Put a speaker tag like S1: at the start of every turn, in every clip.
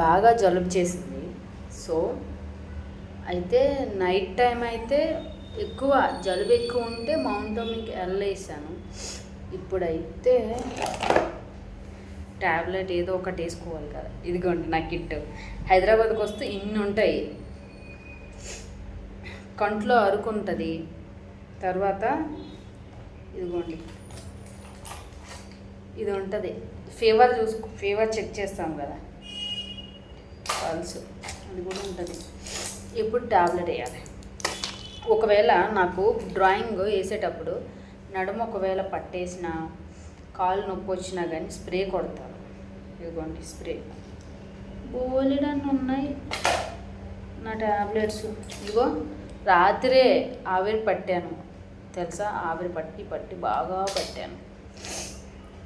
S1: బాగా జలుబు చేసింది. సో అయితే నైట్ టైం అయితే ఎక్కువ జలుబు ఎక్కువ ఉంటే మౌంట్ మీకు వెళ్ళేసాను ఇప్పుడైతే ట్యాబ్లెట్ ఏదో ఒకటి వేసుకోవాలి కదా. ఇదిగోండి నా కిట్ హైదరాబాద్కి వస్తే ఇన్ని ఉంటాయి. కంట్లో అరుకుంటుంది తర్వాత ఇదిగోండి. ఇది ఉంటుంది. ఫీవర్ చూసుకో ఫీవర్ చెక్ చేస్తాం కదా. పల్స్ అది కూడా ఉంటుంది. ఇప్పుడు ట్యాబ్లెట్ వేయాలి? ఒకవేళ నాకు డ్రాయింగ్ వేసేటప్పుడు నడుము ఒకవేళ పట్టేసిన కాలు నొప్పి వచ్చినా కానీ స్ప్రే కొడతాను. ఇదిగోండి స్ప్రే. బోలెడన్ని ఉన్నాయి నా ట్యాబ్లెట్స్ ఇదిగో రాత్రే ఆవిరి పట్టాను. తెలుసా? ఆవిరి పట్టి పట్టి బాగా పట్టాను.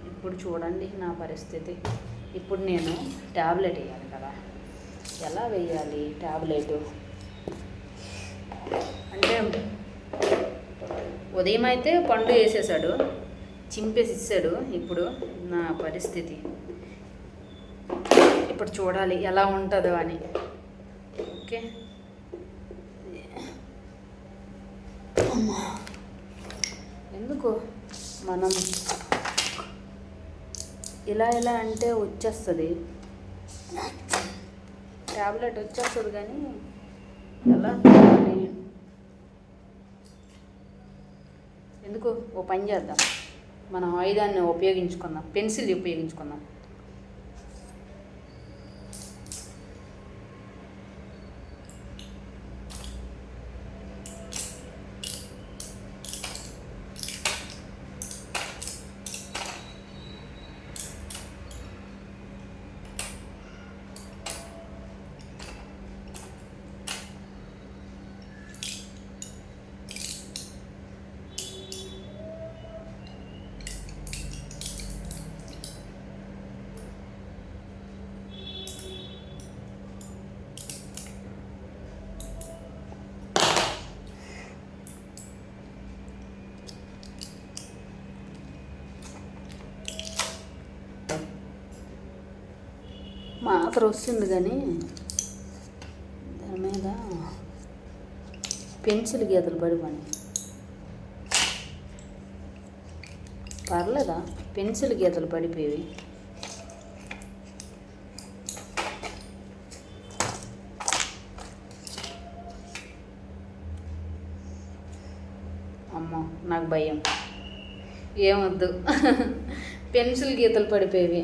S1: ఇప్పుడు చూడండి నా పరిస్థితి. ఇప్పుడు నేను ట్యాబ్లెట్ వేయాలి కదా. ఎలా వేయాలి ట్యాబ్లెట్ అంటే ఉదయం అయితే పండు వేసేసాడు చింపేసి ఇచ్చాడు ఇప్పుడు నా పరిస్థితి. ఇప్పుడు చూడాలి ఎలా ఉంటుందో అని. ఓకే. ఎందుకు? మనం ఇలా ఇలా అంటే వచ్చేస్తుంది. ట్యాబ్లెట్ వచ్చేస్తుంది కానీ ఎలా? ఎందుకు? ఓ పని చేద్దాం. మనం ఆయుధాన్ని ఉపయోగించుకుందాం. పెన్సిల్ ఉపయోగించుకుందాం. మాత్ర వస్తుంది కానీ దాని మీద పెన్సిల్ గీతలు పడి పని పర్లేదా? పెన్సిల్ గీతలు పడిపోయేవి. అమ్మో నాకు భయం. ఏమొద్దు. పెన్సిల్ గీతలు పడిపోయేవి.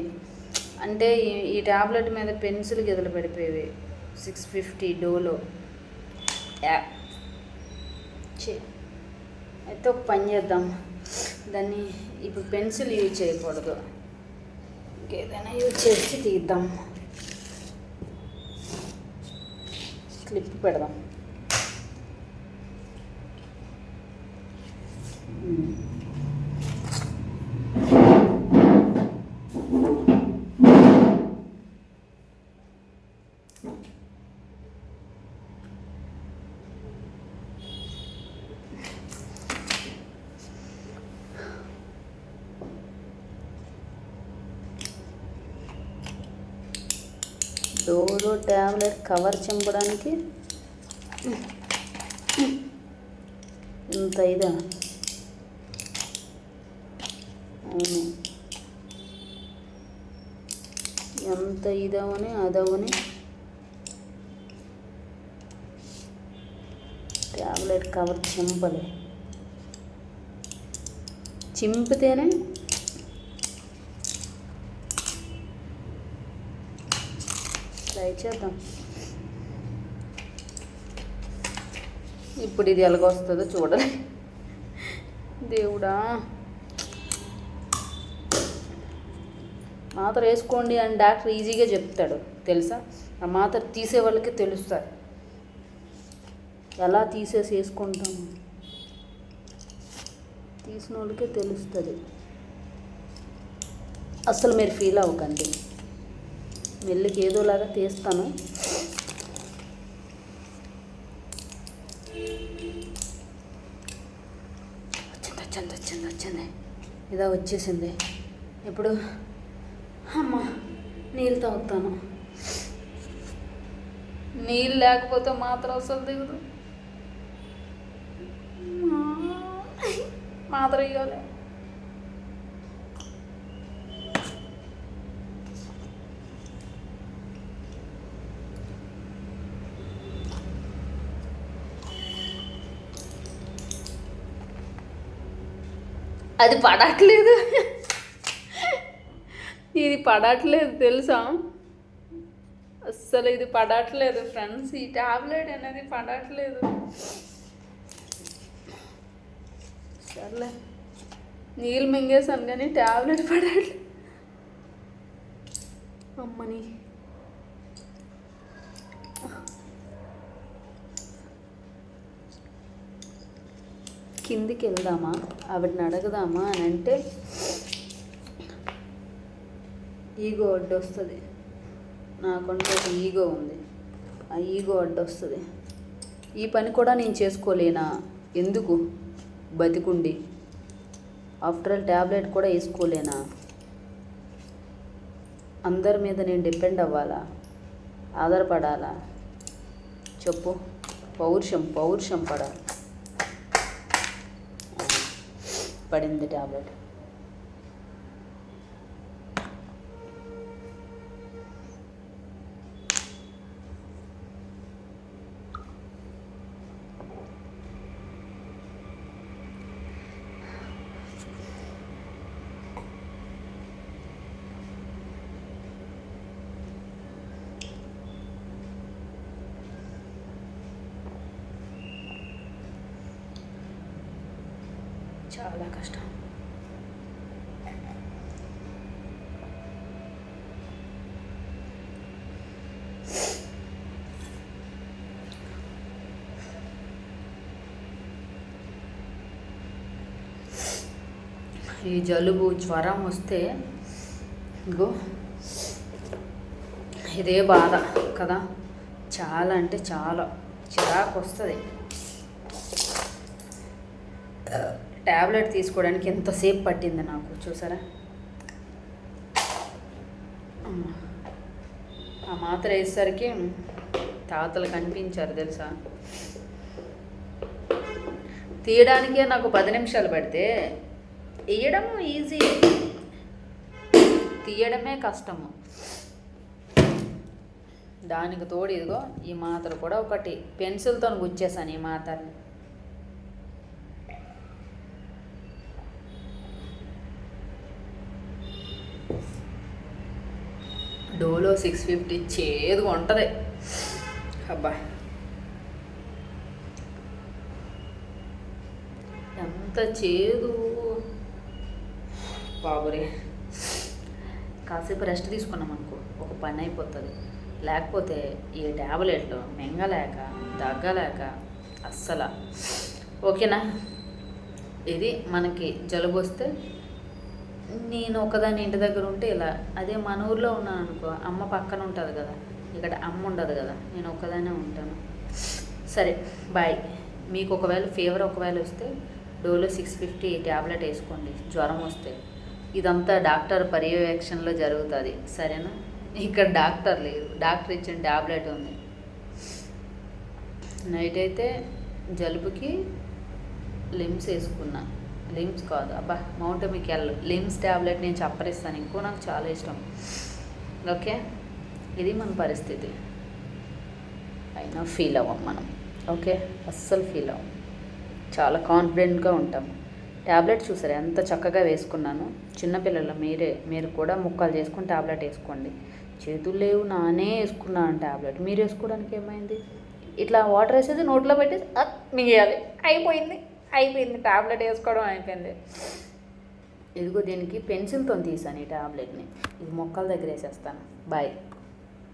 S1: అంటే ఈ- ట్యాబ్లెట్ మీద పెన్సిల్ గీతలు పడిపోయేవి. Six fifty Dolo. యాప్ చే అయితే ఒక పని చేద్దాం. దాన్ని ఇప్పుడు పెన్సిల్ యూజ్ చేయకూడదు. ఇంకేదైనా యూజ్ చేసి తీద్దాం. క్లిప్ పెడదాం. డోలో ట్యాబ్లెట్ కవర్ చింపడానికి. ఇంత ఇదా? అవును. ఎంత ఇదవని అదవని ట్యాబ్లెట్ కవర్ చింపలే. చింపితేనే ట్రై చేద్దాం. ఇప్పుడు ఇది ఎలాగొస్తుందో చూడాలి. దేవుడా. మాత్ర వేసుకోండి అని డాక్టర్ ఈజీగా చెప్తాడు. తెలుసా? ఆ మాత్ర తీసే వాళ్ళకి తెలుస్తుంది ఎలా తీసేసి వేసుకుంటాము తీసిన వాళ్ళకే తెలుస్తుంది. అసలు మీరు ఫీల్ అవ్వకండి. మెల్లికి ఏదోలాగా తీస్తాను. వచ్చింది వచ్చింది వచ్చింది వచ్చింది? ఇదా వచ్చేసింది. ఇప్పుడు అమ్మ నీళ్ళు తాగుతాను. నీళ్ళు లేకపోతే మాత్రం అసలు దిగదు. మాత్రం ఇవ్వాలి. అది పడట్లేదు. ఇది పడట్లేదు తెలుసా? అస్సలు ఇది పడట్లేదు ఫ్రెండ్స్. ఈ టాబ్లెట్ అనేది పడట్లేదు. సర్లే. నీళ్ళు మింగేసాను కానీ టాబ్లెట్ పడట్లేదు అమ్మని. కిందికి వెళ్దామా ఆవిడని అడగదామా అని అంటే ఈగో అడ్డు వస్తుంది నాకంటే ఒక ఈగో ఉంది. ఆ ఈగో అడ్డు వస్తుంది ఈ పని కూడా నేను చేసుకోలేనా? ఎందుకు? బతికుండి. ఆఫ్టర్ ఆల్ ట్యాబ్లెట్ కూడా వేసుకోలేనా? అందరి మీద నేను డిపెండ్ అవ్వాలా? ఆధారపడాలా? చెప్పు. పౌరుషం పౌరుషం పడాలి పడింది ట్యాబ్లెట్ చాలా కష్టం. ఈ జలుబు జ్వరం వస్తే ఇగో ఇదే బాధ కదా. చాలా అంటే చాలా. చిరాకు వస్తుంది. ట్యాబ్లెట్ తీసుకోవడానికి ఎంతసేపు పట్టింది నాకు? చూసారా? ఆ మాత్ర వేసేసరికి తాతలు కనిపించారు తెలుసా? తీయడానికే నాకు పది నిమిషాలు పడితే వేయడం ఈజీ తీయడమే కష్టము. దానికి తోడు ఇదిగో ఈ మాత్ర కూడా ఒకటి. పెన్సిల్తో గుచ్చేసాను ఈ మాత్రని. డోలో సిక్స్ ఫిఫ్టీ చేదుగా ఉంటుంది. అబ్బా. ఎంత చేదు. బాబురే. కాసేపు రెస్ట్ తీసుకున్నాం అనుకో ఒక పని అయిపోతుంది. లేకపోతే ఈ ట్యాబ్లెట్లు మింగలేక దగ్గలేక అస్సలు. ఓకేనా? ఇది మనకి జలుబు వస్తే నేను ఒకదాని ఇంటి దగ్గర ఉంటే ఇలా అదే మన ఊర్లో ఉన్నాను అనుకో అమ్మ పక్కన ఉంటుంది కదా ఇక్కడ అమ్మ ఉండదు కదా నేను ఒక్కదానే ఉంటాను. సరే బాయ్. మీకు ఒకవేళ ఫీవర్ ఒకవేళ వస్తే డోలో సిక్స్ ఫిఫ్టీ ట్యాబ్లెట్ వేసుకోండి జ్వరం వస్తే. ఇదంతా డాక్టర్ పర్యవేక్షణలో జరుగుతుంది సరేనా? ఇక్కడ డాక్టర్ లేదు డాక్టర్ ఇచ్చిన ట్యాబ్లెట్ ఉంది. నైట్ అయితే జలుబుకి లిమ్స్ వేసుకున్నా. లిమ్స్ కాదు. అబ్బా మౌంట్ మికెల్ లిమ్స్ ట్యాబ్లెట్ నేను చప్పరిస్తాను ఇంకో నాకు చాలా ఇష్టం. ఓకే? ఇది మన పరిస్థితి. అయినా ఫీల్ అవ్వం మనం. ఓకే? అస్సలు ఫీల్ అవ్వం. చాలా కాన్ఫిడెంట్గా ఉంటాం. ట్యాబ్లెట్ చూసారు? ఎంత చక్కగా వేసుకున్నాను. చిన్నపిల్లలు మీరే మీరు కూడా ముక్కలు చేసుకొని ట్యాబ్లెట్ వేసుకోండి. చేతులు లేవు నానే వేసుకున్నాను ట్యాబ్లెట్ మీరు వేసుకోవడానికి ఏమైంది? ఇట్లా వాటర్ వేసేది నోట్లో పెట్టి అక్ మిగియాలి. అయిపోయింది. అయిపోయింది టాబ్లెట్ వేసుకోవడం అయిపోయింది. ఇదిగో దీనికి పెన్సిల్తో తీసాను ఈ టాబ్లెట్ని. ఇది మొక్కల దగ్గర వేసేస్తాను. బాయ్.